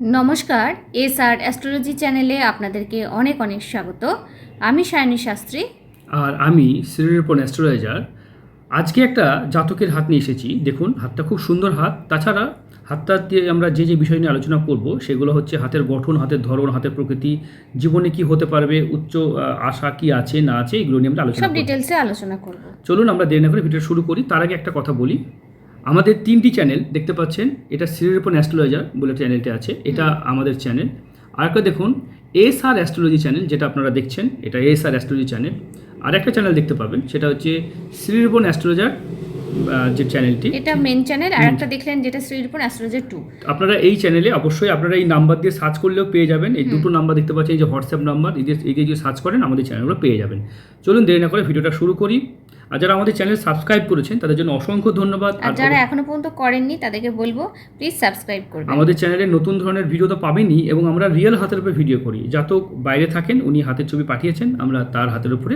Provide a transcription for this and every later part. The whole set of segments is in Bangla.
নমস্কার এস আর অ্যাস্ট্রোলজি চ্যানেলে আপনাদেরকে অনেক অনেক স্বাগত। আমি সায়নী শাস্ত্রী। আর আমি শ্রীরূপন অ্যাস্ট্রোলাইজার আজকে একটা জাতকের হাত নিয়ে এসেছি। দেখুন হাতটা খুব সুন্দর হাত। তাছাড়া হাতটা দিয়ে আমরা যে যে বিষয় নিয়ে আলোচনা করব সেগুলো হচ্ছে হাতের গঠন হাতের ধরন হাতের প্রকৃতি জীবনে কি হতে পারবে উচ্চ আশা কি আছে না আছে এগুলো নিয়ে আমরা আলোচনা সব ডিটেলসে আলোচনা করব। চলুন আমরা দেরি না করে ভিডিও শুরু করি। তার আগে একটা কথা বলি। আমাদের তিনটি চ্যানেল দেখতে পাচ্ছেন। এটা শ্রীরূপন অ্যাস্ট্রোলজার বলে চ্যানেলটা আছে। এটা আমাদের চ্যানেল আর একটা দেখুন এস আর অ্যাস্ট্রোলজি চ্যানেল যেটা আপনারা দেখছেন এটা এস আর অ্যাস্ট্রোলজি চ্যানেল আর একটা চ্যানেল দেখতে পাবেন সেটা হচ্ছে শ্রীরূপন অ্যাস্ট্রোলজার যে চ্যানেলটি এটা মেন চ্যানেল আর একটা দেখলেন যেটা শ্রীরূপন অ্যাস্ট্রোলজার টু আপনারা এই চ্যানেলে অবশ্যই আপনারা এই নাম্বার দিয়ে সার্চ করলেও পেয়ে যাবেন। এই দুটো নাম্বার দেখতে পাচ্ছেন এই যে হোয়াটসঅ্যাপ নাম্বার এই যে এই যে সার্চ করেন আমাদের চ্যানেলগুলো পেয়ে যাবেন। চলুন দেরি না করে ভিডিওটা শুরু করি। আর যারা আমাদের চ্যানেল সাবস্ক্রাইব করেছেন তাদের জন্য অসংখ্য ধন্যবাদ। আর যারা এখনও পর্যন্ত করেননি তাদেরকে বলব প্লিজ সাবস্ক্রাইব করবেন। আমাদের চ্যানেলে নতুন ধরনের ভিডিও তো পাবেনই এবং আমরা রিয়েল হাতের উপরে ভিডিও করি। যাতক বাইরে থাকেন উনি হাতের ছবি পাঠিয়েছেন আমরা তার হাতের উপরে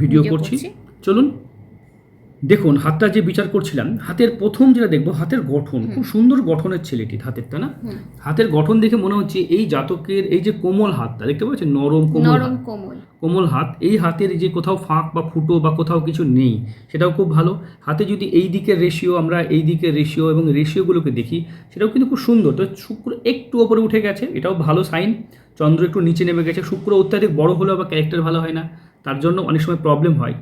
ভিডিও করছি। চলুন দেখুন হাতটা যে বিচার করছিলাম হাতের প্রথম যেটা দেখব হাতের গঠন। খুব সুন্দর গঠনের ছেলেটি হাতেরটা না? হাতের গঠন দেখে মনে হচ্ছে এই জাতকের এই যে কোমল হাতটা দেখতে পাচ্ছেন? নরম কোমল নরম কোমল। কোমল হাত এই হাতের যে কোথাও ফাঁক বা ফুটো বা কোথাও কিছু নেই সেটাও খুব ভালো। হাতে যদি এই দিকের রেশিও আমরা এই দিকের রেশিও এবং রেশিওগুলোকে দেখি সেটাও কিন্তু খুব সুন্দর। তো শুক্র একটু ওপরে উঠে গেছে এটাও ভালো সাইন চন্দ্র একটু নিচে নেমে গেছে। শুক্র অত্যাধিক বড় হলেও বা ক্যারেক্টার ভালো হয় না তার জন্য অনেক সময় প্রবলেম হয়।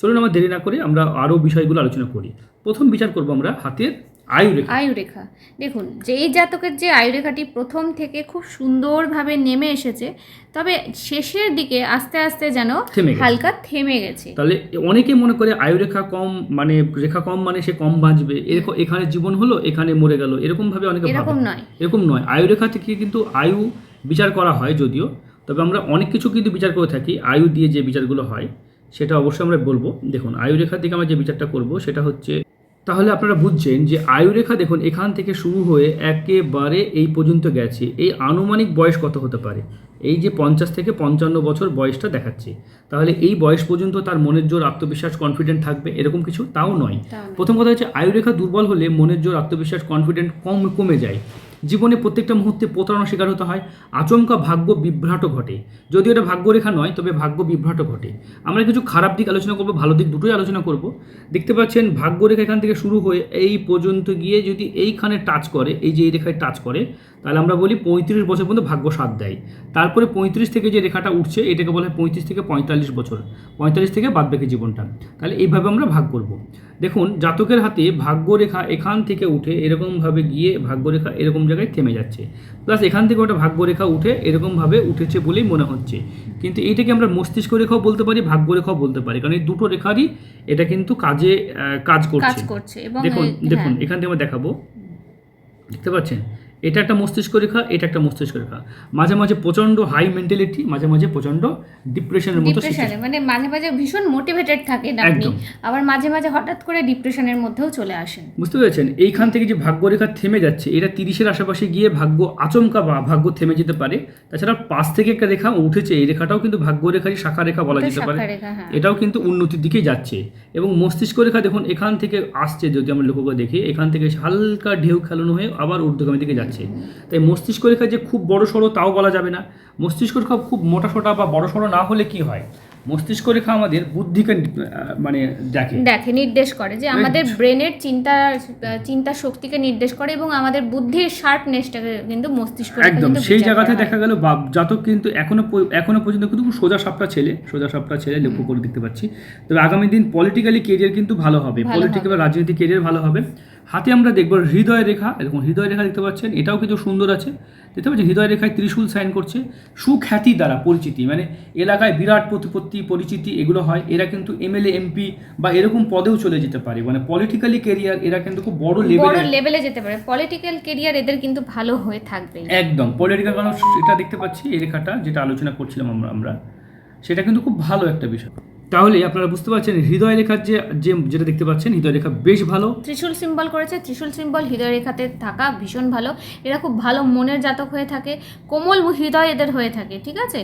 চলুন আমরা দেরি না করে আমরা আরও বিষয়গুলো আলোচনা করি। প্রথম বিচার করব আমরা হাতের আয়ু রেখা আয়ুরেখা। দেখুন যেই জাতকের যে আয়ুরেখাটি প্রথম থেকে খুব সুন্দরভাবে নেমে এসেছে তবে শেষের দিকে আস্তে আস্তে যেন হালকা থেমে গেছে। তাহলে অনেকে মনে করে আয়ুরেখা কম মানে রেখা কম মানে সে কম বাঁচবে। এরকম এখানে জীবন হলো এখানে মরে গেল। এরকম ভাবে অনেকে এরকম নয়। এরকম নয়। আয়ুরেখা থেকে কিন্তু আয়ু বিচার করা হয় যদিও। তবে আমরা অনেক কিছু কিন্তু বিচার করে থাকি আয়ু দিয়ে যে বিচারগুলো হয়। সেটা অবশ্যই আমরা বলব। দেখুন আয়ুরেখা দিকে আমরা যে বিচারটা করব সেটা হচ্ছে তাহলে আপনারা বুঝছেন যে আয়ুরেখা দেখুন এখান থেকে শুরু হয়ে একেবারে এই পর্যন্ত গেছে। এই আনুমানিক বয়স কত হতে পারে? এই যে পঞ্চাশ থেকে পঞ্চান্ন বছর বয়সটা দেখাচ্ছে। তাহলে এই বয়স পর্যন্ত তার মনের জোর আত্মবিশ্বাস কনফিডেন্ট থাকবে এরকম কিছু? তাও নয়। প্রথম কথা হচ্ছে আয়ুরেখা দুর্বল হলে মনের জোর আত্মবিশ্বাস কনফিডেন্ট কম কমে যায়। জীবনে প্রত্যেকটা মুহূর্তে প্রতারণা শিকার হতে হয়। আচমকা ভাগ্য বিভ্রাট ঘটে। যদিও এটা ভাগ্যরেখা নয়, তবে ভাগ্য বিভ্রাট ঘটে। আমরা কিছু খারাপ দিক আলোচনা করব, ভালো দিক দুটোই আলোচনা করব। দেখতে পাচ্ছেন, ভাগ্যরেখা এখান থেকে শুরু হয়ে এই পর্যন্ত গিয়ে যদি এইখানে টাচ করে, এই যে এই রেখায় টাচ করে, তাহলে আমরা বলি পঁয়ত্রিশ বছর পর্যন্ত ভাগ্য সাথ দেয়। তারপরে পঁয়ত্রিশ থেকে যে রেখাটা উঠছে, এটাকে বলা হয় পঁয়ত্রিশ থেকে পঁয়তাল্লিশ বছর। পঁয়তাল্লিশ থেকে বাদ বাকি জীবনটা। তাহলে এইভাবে আমরা ভাগ করব। দেখুন জাতকের হাতে ভাগ্যরেখা এখান থেকে উঠে এরকমভাবে গিয়ে ভাগ্যরেখা এরকম জায়গায় থেমে যাচ্ছে। প্লাস এখান থেকে ওটা ভাগ্যরেখা উঠে এরকমভাবে উঠেছে বলেই মনে হচ্ছে। কিন্তু এইটাকে আমরা মস্তিষ্ক রেখাও বলতে পারি ভাগ্যরেখাও বলতে পারি। কারণ এই দুটো রেখারই এটা কিন্তু কাজে কাজ করছে। দেখুন দেখুন হ্যাঁ, এখান থেকে আমরা দেখাবো। দেখতে পাচ্ছেন? এটা একটা মস্তিষ্ক রেখা এটা একটা মস্তিষ্ক রেখা। মাঝে মাঝে প্রচণ্ড হাই মেন্টালিটি মাঝে মাঝে প্রচণ্ড ডিপ্রেশনের মতো ডিপ্রেশনে মানে মাঝে মাঝে ভীষণ মোটিভেটেড থাকে আপনি। আবার মাঝে মাঝে হঠাৎ করে ডিপ্রেশনের মধ্যেও চলে আসেন। বুঝতে পেরেছেন? এইখান থেকে যে ভাগ্যরেখা থেমে যাচ্ছে এটা তিরিশের আশেপাশে গিয়ে ভাগ্য আচমকা বা ভাগ্য থেমে যেতে পারে। তাছাড়া পাশ থেকে একটা রেখা উঠেছে এই রেখাটাও কিন্তু ভাগ্যরেখারই শাখা রেখা বলা যেতে পারে রেখা, হ্যাঁ। এটাও কিন্তু উন্নতির দিকেই যাচ্ছে। এবং মস্তিষ্ক রেখা দেখুন এখান থেকে আসছে যদি আমরা লক্ষ্য করে দেখি এখান থেকে হালকা ঢেউ খেলানো হয়ে আবার ঊর্ধ্বগামী দিকে যাচ্ছে। তাই মস্তিষ্ক রেখা যে খুব বড় সড়ো তাও বলা যাবে না। মস্তিষ্ক রেখা খুব মোটা সোটা বা বড় সড়ো না হলে কি হয়? মস্তিষ্ক রেখা আমাদের বুদ্ধিকে মানে দেখে। দেখে নির্দেশ করে যে আমাদের ব্রেনের চিন্তা চিন্তা শক্তিকে নির্দেশ করে এবং আমাদের বুদ্ধির শার্পনেসটাকে কিন্তু মস্তিষ্ক একদম সেই জায়গাতে দেখা গেল বা- জাতক কিন্তু এখনও এখনও পর্যন্ত কিন্তু সোজা সাপটা ছেলে সোজা সাপটা ছেলে লক্ষ্য করে দেখতে পাচ্ছি। তবে আগামী দিন পলিটিক্যালি কেরিয়ার কিন্তু ভালো হবে। পলিটিক্যাল বা রাজনীতি কেরিয়ার ভালো হবে। হাতে আমরা দেখব হৃদয় রেখা এরকম হৃদয় রেখা দেখতে পাচ্ছেন এটাও কিন্তু সুন্দর আছে। দেখতে পাচ্ছেন হৃদয় রেখায় ত্রিশূল সাইন করছে সুখ্যাতি দ্বারা পরিচিতি মানে এলাকায় বিরাট প্রতিপত্তি পরিচিতি এগুলো হয় এরা কিন্তু এমএলএ এমপি বা এরকম পদেও চলে যেতে পারে। মানে পলিটিক্যালি কেরিয়ার এরা কিন্তু খুব বড় লেভেলে লেভেলে যেতে পারে। পলিটিক্যাল কেরিয়ার এদের কিন্তু ভালো হয়ে থাকবে। একদম। পলিটিক্যাল মানুষ এটা দেখতে পাচ্ছি এই রেখাটা যেটা আলোচনা করছিলাম আমরা আমরা সেটা কিন্তু খুব ভালো একটা বিষয়। তাহলে আপনারা বুঝতে পারছেন হৃদয় রেখার যে যে যেটা দেখতে পাচ্ছেন হৃদয় রেখা বেশ ভালো। ত্রিশূল সিম্বল করেছে ত্রিশূল সিম্বল হৃদয় রেখাতে থাকা ভীষণ ভালো। এরা খুব ভালো মনের জাতক হয়ে থাকে কোমল হৃদয় এদের হয়ে থাকে ঠিক আছে?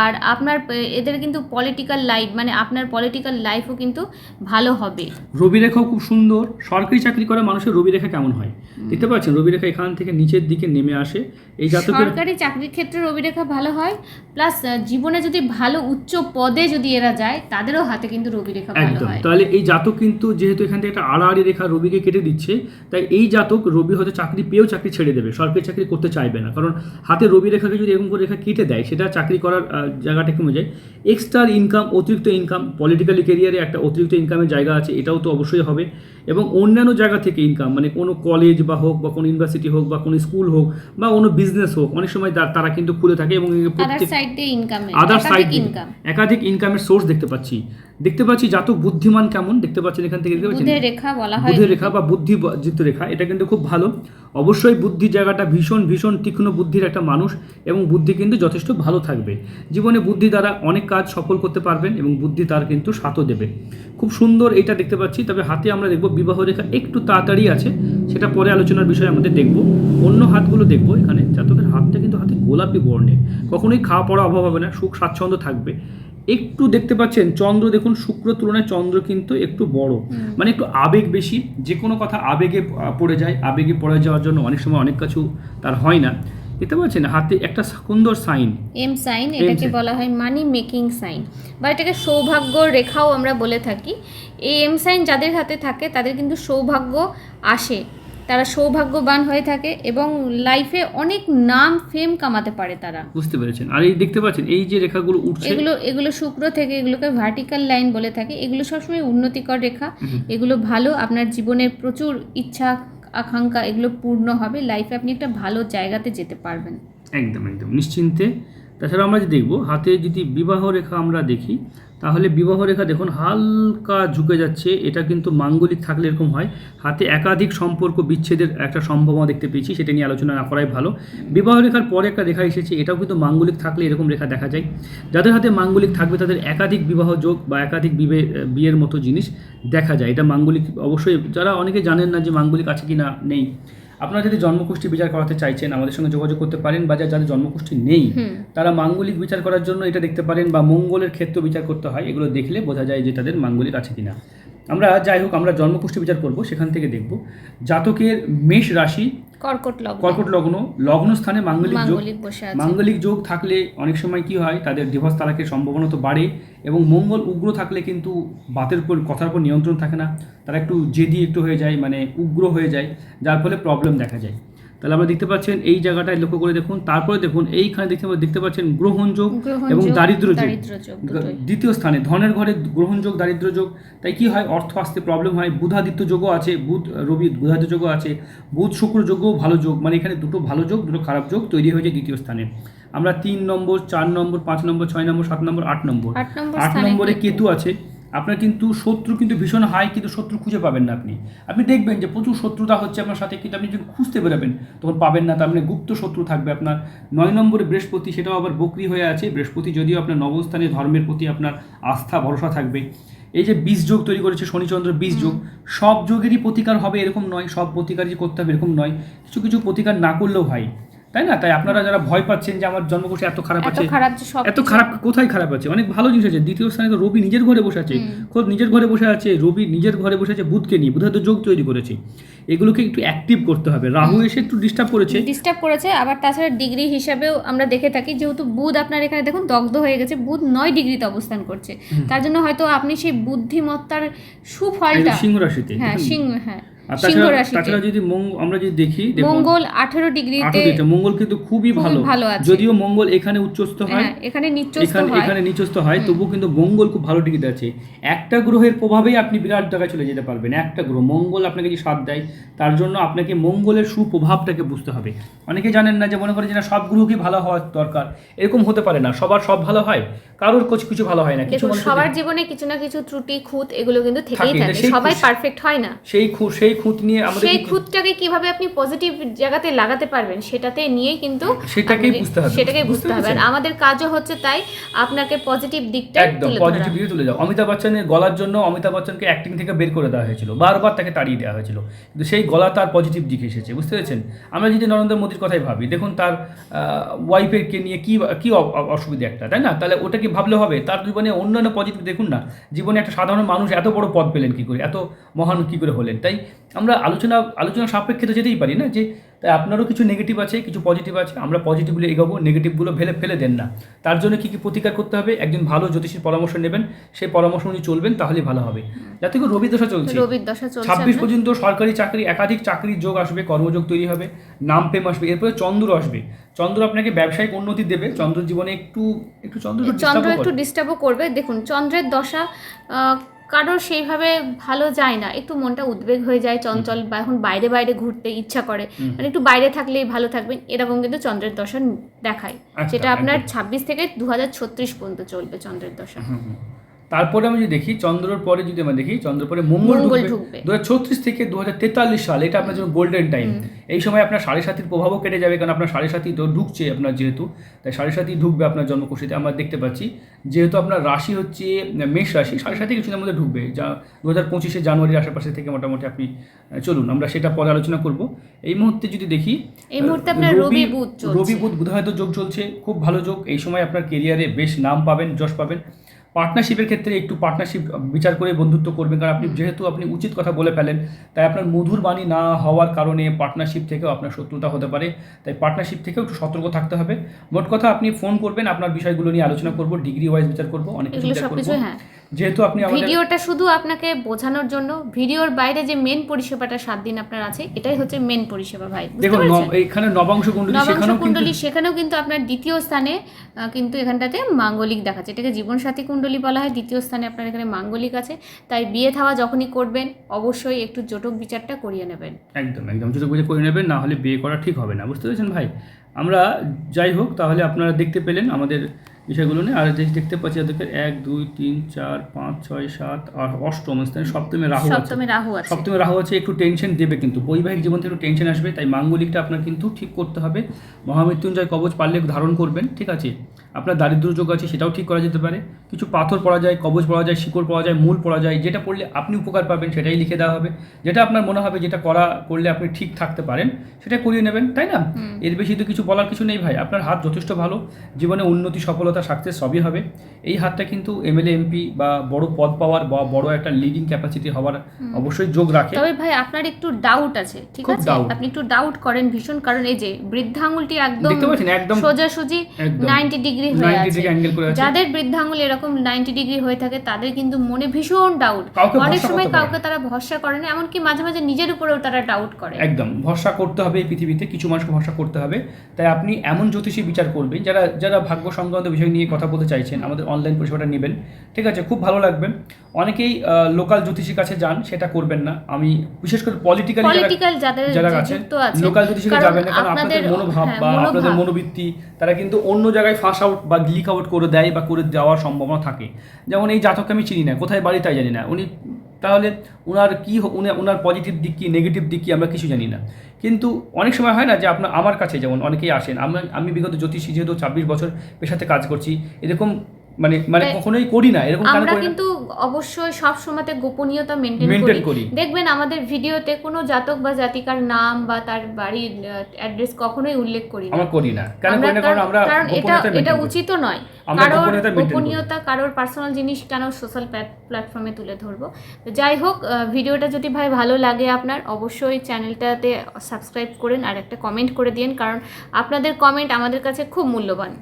আর আপনার এদের কিন্তু পলিটিক্যাল লাইফ মানে আপনার পলিটিক্যাল লাইফও কিন্তু ভালো হবে। রবি রেখাও খুব সুন্দর। সরকারি চাকরি করা মানুষের রবি রেখা কেমন হয়? দেখতে পাচ্ছেন রবি রেখা এখান থেকে নিচের দিকে নেমে আসে। এই জাতকের সরকারি চাকরির ক্ষেত্রে রবি রেখা ভালো হয় প্লাস জীবনে যদি ভালো উচ্চ পদে যদি এরা যায় তাদেরও হাতে কিন্তু রবি রেখা ভালো একদম। হয়। তাহলে এই জাতক কিন্তু যেহেতু এখান থেকে একটা আড়াআড়ি রেখা রবিকে কেটে দিচ্ছে তাই এই জাতক রবি হয়তো চাকরি পেয়েও চাকরি ছেড়ে দেবে সরকারি চাকরি করতে চাইবে না। কারণ হাতে রবি রেখাকে যদি এরকম করে রেখা কেটে দেয় সেটা চাকরি করার জায়গাটা কমে যায় এক্সট্রা ইনকাম অতিরিক্ত ইনকাম পলিটিক্যালি কেরিয়ারে একটা অতিরিক্ত ইনকামের জায়গা আছে এটাও তো অবশ্যই হবে। এবং অন্যান্য জায়গা থেকে ইনকাম মানে কোনো কলেজ বা হোক বা কোনো ইউনিভার্সিটি হোক বা কোনো স্কুল হোক বা কোনো বিজনেস হোক অনেক সময় তারা কিন্তু খুলে থাকে এবং আদার সাইড দিয়ে ইনকাম একাধিক ইনকামের সোর্স দেখতে পাচ্ছি। দেখতে পাচ্ছি জাতক বুদ্ধিমান কেমন? দেখতে পাচ্ছেন এখান থেকে দেখতে পাচ্ছেন? বুধের রেখা বলা হয়। বুধের রেখা বা বুদ্ধি জিত রেখা এটা কিন্তু খুব ভালো। অবশ্যই বুদ্ধির জায়গাটা ভীষণ ভীষণ তীক্ষ্ণ বুদ্ধির একটা মানুষ এবং বুদ্ধি কিন্তু যথেষ্ট ভালো থাকবে। জীবনে বুদ্ধি দ্বারা অনেক কাজ সফল করতে পারবেন এবং বুদ্ধি তার কিন্তু সাথও দেবে। খুব সুন্দর এটা দেখতে পাচ্ছি তবে হাতে আমরা দেখব বিবাহ রেখা একটু তাড়াতাড়ি আছে সেটা পরে আলোচনার বিষয়ে আমাদের দেখব। অন্য হাতগুলো দেখব এখানে জাতকের হাতটা কিন্তু হাতে গোলাপি বর্ণের। কখনোই খাওয়া পড়া অভাব হবে না সুখ স্বাচ্ছন্দ্য থাকবে। একটু দেখতে পাচ্ছেন চন্দ্র দেখুন শুক্র তুলনায় চন্দ্র কিন্তু একটু বড়। মানে একটু আবেগ বেশি যে কোনো কথা আবেগে পড়ে যায় আবেগে পড়ে যাওয়ার জন্য অনেক সময় অনেক কিছু তার হয় না। দেখতে পাচ্ছেন হাতে একটা সুন্দর সাইন। এম সাইন এটাকে বলা হয় মানি মেকিং সাইন বা এটাকে সৌভাগ্য রেখাও আমরা বলে থাকি। এই এম সাইন যাদের হাতে থাকে তাদের কিন্তু সৌভাগ্য আসে। তারা সৌভাগ্যবান হয়ে থাকে এবং লাইফে অনেক নাম ফেম কামাতে পারে তারা। বুঝতে পেরেছেন। আর এই দেখতে পাচ্ছেন এই যে রেখাগুলো উঠছে এগুলো এগুলো শুক্র থেকে এগুলোকে ভার্টিক্যাল লাইন বলে থাকে। এগুলো সবসময় উন্নতিকর রেখা। এগুলো ভালো আপনার জীবনের প্রচুর ইচ্ছা আকাঙ্ক্ষা এগুলো পূর্ণ হবে। লাইফে আপনি একটা ভালো জায়গাতে যেতে পারবেন। একদম একদম। নিশ্চিন্তে। তাছাড়া আমরা যদি দেখব হাতে যদি বিবাহ রেখা আমরা দেখি তাহলে বিবাহ রেখা দেখুন, হালকা ঝুঁকে যাচ্ছে। এটা কিন্তু মাঙ্গলিক থাকলে এরকম হয়। হাতে একাধিক সম্পর্ক বিচ্ছেদের একটা সম্ভাবনা দেখতে পেয়েছি, সেটা নিয়ে আলোচনা না করাই ভালো। বিবাহ রেখার পরে একটা রেখা এসেছে, এটাও কিন্তু মাঙ্গলিক থাকলে এরকম রেখা দেখা যায়। যাদের হাতে মাঙ্গলিক থাকবে, তাদের একাধিক বিবাহ যোগ বা একাধিক বিবে, বিয়ের মতো জিনিস দেখা যায়। এটা মাঙ্গলিক অবশ্যই, যারা অনেকে জানেন না যে মাঙ্গলিক আছে কি না নেই। আপনারা যদি জন্মগোষ্ঠী বিচার করাতে চাইছেন আমাদের সঙ্গে যোগাযোগ করতে পারেন বা যাদের জন্মগোষ্ঠী নেই তারা মাঙ্গলিক বিচার করার জন্য এটা দেখতে পারেন বা মঙ্গলের ক্ষেত্র বিচার করতে হয় এগুলো দেখলে বোঝা যায় যে তাদের মাঙ্গলিক আছে কিনা। আমরা যাই হোক আমরা জন্মকুষ্ঠী বিচার করব সেখান থেকে দেখব। জাতকের মেষ রাশি কর্কট লগ্ন। কর্কট লগ্ন লগ্ন স্থানে মাঙ্গলিক যোগ। মাঙ্গলিক যোগ থাকলে অনেক সময় কি হয় তাদের ডিভোর্স তালাকের সম্ভাবনা তো বাড়ে এবং মঙ্গল উগ্র থাকলে কিন্তু বাতের উপর কথার উপর নিয়ন্ত্রণ থাকে না। তারা একটু জেদি একটু হয়ে যায় মানে উগ্র হয়ে যায় যার ফলে প্রবলেম দেখা যায়। তাহলে আমরা দেখতে পাচ্ছেন এই জায়গাটায় লক্ষ্য করে দেখুন। তারপরে দেখুন এইখানে দেখতে দেখতে পাচ্ছেন গ্রহণযোগ এবং দারিদ্র যোগ। দ্বিতীয় স্থানে ধনের ঘরে গ্রহণযোগ দারিদ্র যোগ। তাই কি হয়? অর্থ আসতে প্রবলেম হয়। বুধাদিত্য যোগও আছে বুধ রবি বুধাদিত্য যোগও আছে। বুধ শুক্র যোগও ভালো যোগ। মানে এখানে দুটো ভালো যোগ দুটো খারাপ যোগ তৈরি হয়েছে দ্বিতীয় স্থানে। আমরা তিন নম্বর চার নম্বর পাঁচ নম্বর ছয় নম্বর সাত নম্বর আট নম্বর। আট নম্বর। কেতু আছে। আপনার কিন্তু শত্রু কিন্তু ভীষণ হাই কিন্তু শত্রু খুঁজে পাবেন না আপনি। আপনি দেখবেন যে প্রচুর শত্রুতা হচ্ছে আপনার সাথে, কিন্তু আপনি যখন খুঁজতে বেরোবেন, তখন পাবেন না, তার মানে গুপ্ত শত্রু থাকবে আপনার। নয় নম্বরে বৃহস্পতি, সেটাও আবার বকরি হয়ে আছে। বৃহস্পতি যদিও আপনার নবস্থানে ধর্মের প্রতি আপনার আস্থা, ভরসা থাকবে। এই যে বীজ যোগ তৈরি করেছে শনিচন্দ্র, বীজ যোগ, সব যোগেরই প্রতিকার হবে এরকম নয়, সব প্রতিকারই করতে হবে এরকম নয়। কিছু কিছু প্রতিকার না করলেও হয়। তাই না? তাই আপনারা যারা ভয় পাচ্ছেন যে আমার জন্মকোষে এত খারাপ আছে এত খারাপ কোথায় খারাপ আছে? অনেক ভালো জিনিস আছে। দ্বিতীয় স্থানে তো রবি নিজের ঘরে বসে আছে। খোদ নিজের ঘরে বসে আছে রবি নিজের ঘরে বসে আছে বুধকে নিয়ে। বুধ হয়তো যোগ তৈরি করেছে। এগুলোকে একটু অ্যাক্টিভ করতে হবে। রাহু এসে একটু ডিস্টার্ব করেছে। ডিস্টার্ব করেছে আবার তাছাড়া ডিগ্রি হিসাবেও আমরা দেখে থাকি যেহেতু বুধ আপনার এখানে দেখুন দগ্ধ হয়ে গেছে বুধ নয় ডিগ্রিতে অবস্থান করছে। তার জন্য হয়তো আপনি সেই বুদ্ধিমত্তার সুফলটা সিংহ রাশিতে। হ্যাঁ। সিংহ হ্যাঁ। আর তাছাড়া তাছাড়া যদি আমরা যদি দেখি মঙ্গল আঠেরো ডিগ্রিতে মঙ্গল কিন্তু খুবই ভালো। ভালো যদিও মঙ্গল এখানে উচ্চস্থ হয়। হ্যাঁ এখানে হয়। এখানে নিচস্থ হয়। তবুও কিন্তু মঙ্গল খুব ভালো টিকিট আছে। একটা গ্রহের প্রভাবেই আপনি বিরাট জায়গায় চলে যেতে পারবেন। একটা গ্রহ। মঙ্গল আপনাকে যে সাথ দেয় তার জন্য আপনাকে মঙ্গলের সুপ্রভাবটাকে বুঝতে হবে। অনেকে জানেন না যে মনে করেন যে না সব গ্রহকে ভালো হওয়া দরকার। এরকম হতে পারে না। সবার সব ভালো হয়? কারোর কিছু কিছু ভালো হয় না কিছু সবার জীবনে কিছু না কিছু ত্রুটি খুঁত এগুলো কিন্তু থেকেই থাকে, সবাই পারফেক্ট হয় না। সেই খুঁত সেই খুঁত নিয়ে আমাদের সেই খুঁতটাকে কীভাবে আপনি পজিটিভ জায়গাতে লাগাতে পারবেন সেটাতে নিয়েই কিন্তু সেটাকেই আপনি- বুঝতে হবে। সেটাকেই বুঝতে হবে। আর আমাদের কাজও হচ্ছে তাই আপনাকে পজিটিভ দিকটা একদম পজিটিভ দিকে তুলে যাও অমিতাভ বচ্চনের গলার জন্য অমিতাভ বচ্চনকে অ্যাক্টিং থেকে বের করে দেওয়া হয়েছিল বারবার তাকে তাড়িয়ে দেওয়া হয়েছিল। কিন্তু সেই গলা তার পজিটিভ দিকে এসেছে বুঝতে পেরেছেন? আমরা যদি নরেন্দ্র মোদীর কথাই ভাবি দেখুন তার ওয়াইফেরকে নিয়ে কি কি অসুবিধা একটা তাই না? তাহলে ওটা কি ভাবলে হবে, তার জীবনে অন্যান্য পজিটিভ দেখুন না। জীবনে একটা সাধারণ মানুষ এত বড় পদ পেলেন কী করে? এত মহান কী করে হলেন? তাই আমরা আলোচনা আলোচনা সাপেক্ষে তো যেতেই পারি না যে তাই আপনারও কিছু নেগেটিভ আছে কিছু পজিটিভ আছে আমরা পজিটিভগুলো এগোবো নেগেটিভগুলো ফেলে ফেলে দেন না। তার জন্য কী কী প্রতিকার করতে হবে? একজন ভালো জ্যোতিষীর পরামর্শ নেবেন সেই পরামর্শ অনুযায়ী চলবেন তাহলেই ভালো হবে। যাতে করে রবি দশা চলছে। রবির দশা চলছে ছাব্বিশ পর্যন্ত সরকারি চাকরি একাধিক চাকরির যোগ আসবে কর্মযোগ তৈরি হবে নাম ফেম আসবে এরপরে চন্দ্র আসবে। চন্দ্র আপনাকে ব্যবসায়িক উন্নতি দেবে চন্দ্র জীবনে একটু একটু চন্দ্র চন্দ্র একটু ডিস্টার্বও করবে। দেখুন চন্দ্রের দশা আহ, কারোর সেইভাবে ভালো যায় না একটু মনটা উদ্বেগ হয়ে যায় চঞ্চল বা এখন বাইরে বাইরে ঘুরতে ইচ্ছা করে মানে একটু বাইরে থাকলেই ভালো থাকবেন এরকম কিন্তু চন্দ্রের দশা দেখায়। সেটা যেটা আপনার ছাব্বিশ থেকে দু হাজার ছত্রিশ পর্যন্ত চলবে চন্দ্রের দশা। তারপরে আমি যদি দেখি চন্দ্রর পরে যদি আমরা দেখি চন্দ্র পরে মঙ্গল ঢুকবে। দু হাজার ছত্রিশ থেকে দু হাজার তেতাল্লিশ সাল এটা আপনার জন্য গোল্ডেন টাইম এই সময় আপনার সাড়ে সাতির প্রভাবও কেটে যাবে কারণ আপনার সাড়ে সাতি তো ঢুকছে আপনার যেহেতু। তাই সাড়ে সাতি ঢুকবে আপনার জন্মকুশিতে আমরা দেখতে পাচ্ছি। যেহেতু আপনার রাশি হচ্ছে মেষ রাশি সাড়ে সাতি কিছুদিনের মধ্যে ঢুকবে। যা দু হাজার পঁচিশে জানুয়ারির আশেপাশে থেকে মোটামুটি আপনি চলুন আমরা সেটা পরে আলোচনা করব। এই মুহূর্তে যদি দেখি এই মুহূর্তে আপনার রবি বুধ। রবি বুধ বুধায়িত যোগ চলছে খুব ভালো যোগ। এই সময় আপনার কেরিয়ারে বেশ নাম পাবেন যশ পাবেন। পার্টনারশিপের ক্ষেত্রে একটু পার্টনারশিপ বিচার করে বন্ধুত্ব করবেন। কারণ আপনি যেহেতু আপনি উচিত কথা বলে ফেলেন তাই আপনার মধুর বাণী না হওয়ার কারণে পার্টনারশিপ থেকেও আপনার শত্রুতা হতে পারে। তাই পার্টনারশিপ থেকেও একটু সতর্ক থাকতে হবে। মোট কথা আপনি ফোন করবেন আপনার বিষয়গুলো নিয়ে আলোচনা করব ডিগ্রি ওয়াইজ বিচার করব অনেক কিছু বিচার করব। যেহেতু আপনি ভিডিওটা শুধু আপনাকে বোঝানোর জন্য ভিডিওর বাইরে যে মেন পরিষেবাটা সাত দিন আপনার আছে এটাই হচ্ছে মেন পরিষেবা ভাই দেখুন এখানে নবাংশ কুণ্ডলী নবাংশ সেখানেও কিন্তু কুণ্ডলী সেখানেও কিন্তু আপনার দ্বিতীয় স্থানে কিন্তু এখানটাতে মাঙ্গলিক দেখাচ্ছে। এটাকে জীবনসাথী কুণ্ডলী বলা হয় দ্বিতীয় স্থানে আপনার এখানে মাঙ্গলিক আছে। তাই বিয়ে থাওয়া যখনই করবেন অবশ্যই একটু জটক বিচারটা করিয়ে নেবেন। একদম একদম জুতো বুঝে করে নেবেন না হলে বিয়ে করা ঠিক হবে না বুঝতে পেরেছেন ভাই? আমরা যাই হোক তাহলে আপনারা দেখতে পেলেন আমাদের বিষয়গুলো নিয়ে। আর যে দেখতে পাচ্ছি এদেরকে এক দুই তিন চার পাঁচ ছয় সাত আট অষ্টম স্থানে সপ্তমে রাহু সপ্তমে রাহু আছে। সপ্তমে রাহু আছে একটু টেনশন দেবে কিন্তু। বৈবাহিক জীবন থেকে একটু টেনশন আসবে তাই মাঙ্গলিকটা আপনার কিন্তু ঠিক করতে হবে। মহামৃত্যুঞ্জয় কবচ পারলে ধারণ করবেন ঠিক আছে? আপনার দারিদ্র যোগ আছে সেটাও ঠিক করা যেতে পারে। কিছু পাথর পড়া যায় কবচ পড়া যায় শিকড় পড়া যায় মূল পড়া যায় যেটা পড়লে আপনি উপকার পাবেন সেটাই লিখে দেওয়া হবে। যেটা আপনার মনে হবে যেটা করা করলে আপনি ঠিক থাকতে পারেন সেটা করিয়ে নেবেন তাই না? এর বেশি তো কিছু বলার কিছু নেই ভাই। আপনার হাত যথেষ্ট ভালো। জীবনে উন্নতি সফলতা সাকসেস সবই হবে। এই হাতটা কিন্তু এমএলএ এমপি বা বড় পদ পাওয়ার বা বড় একটা লিডিং ক্যাপাসিটি হওয়ার অবশ্যই যোগ রাখে। তবে ভাই আপনার একটু ডাউট আছে ঠিক আছে? আপনি একটু ডাউট করেন ভীষণ কারণ এই যে বৃদ্ধাঙ্গুলটি একদম দেখতে পাচ্ছেন একদম সোজাসুজি একদম। নাইনটি ডিগ্রি হয়ে 90 আছে। ডিগ্রি angle করে আছে। যাদের বৃদ্ধাঙ্গুল এরকম নাইনটি ডিগ্রি হয়ে থাকে তাদের কিন্তু মনে ভীষণ ডাউট অনেক সময় কাউকে তারা ভরসা করে না এমনকি মাঝে মাঝে নিজের উপরেও তারা ডাউট করে। একদম ভরসা করতে হবে এই পৃথিবীতে কিছু মানুষকে ভরসা করতে হবে। তাই আপনি এমন জ্যোতিষী বিচার করবেন যারা যারা ভাগ্য সংক্রান্ত বিষয় নিয়ে কথা বলতে চাইছেন আমাদের অনলাইন পরিষেবাটা নেবেন। ঠিক আছে খুব ভালো লাগবে। অনেকেই লোকাল জ্যোতিষীর কাছে যান সেটা করবেন না। আমি বিশেষ করে পলিটিক্যালি পলিটিক্যাল যাদের যারা আছে লোকাল জ্যোতিষীকে যাবেন না কারণ আপনাদের মনোভাব হ্যাঁ, বা আপনাদের মনোবৃত্তি তারা কিন্তু অন্য জায়গায় ফাঁস বা লিক আউট করে দেয় বা করে দেওয়ার সম্ভাবনা থাকে। যেমন এই জাতককে আমি চিনি না, কোথায় বাড়ি তাই জানি না। উনি তাহলে ওনার কী ওনার পজিটিভ দিক কী নেগেটিভ দিক কী আমরা কিছু জানি না। কিন্তু অনেক সময় হয় না যে আপনার, আমার কাছে যেমন অনেকেই আসেন, আমি আমি বিগত জ্যোতিষী, যেহেতু ছাব্বিশ বছর পেশাতে কাজ করছি, এরকম মানে মানে কখনোই করি না এরকম আমরা কিন্তু অবশ্যই সব সময়তে গোপনীয়তা মেনটেন করি। দেখবেন আমাদের ভিডিওতে কোনো জাতক বা জাতিকার নাম বা তার বাড়ির অ্যাড্রেস কখনোই উল্লেখ করি না। আমরা করি না। কারণ আমরা কারণ এটা এটা উচিত নয়। কারোর গোপনীয়তা কারোর পার্সোনাল জিনিস কেন সোশ্যাল প্ল্যাটফর্মে তুলে ধরবো? যাই হোক ভিডিওটা যদি ভাই ভালো লাগে আপনার অবশ্যই চ্যানেলটাতে সাবস্ক্রাইব করেন আর একটা কমেন্ট করে দিন কারণ আপনাদের কমেন্ট আমাদের কাছে খুব মূল্যবান।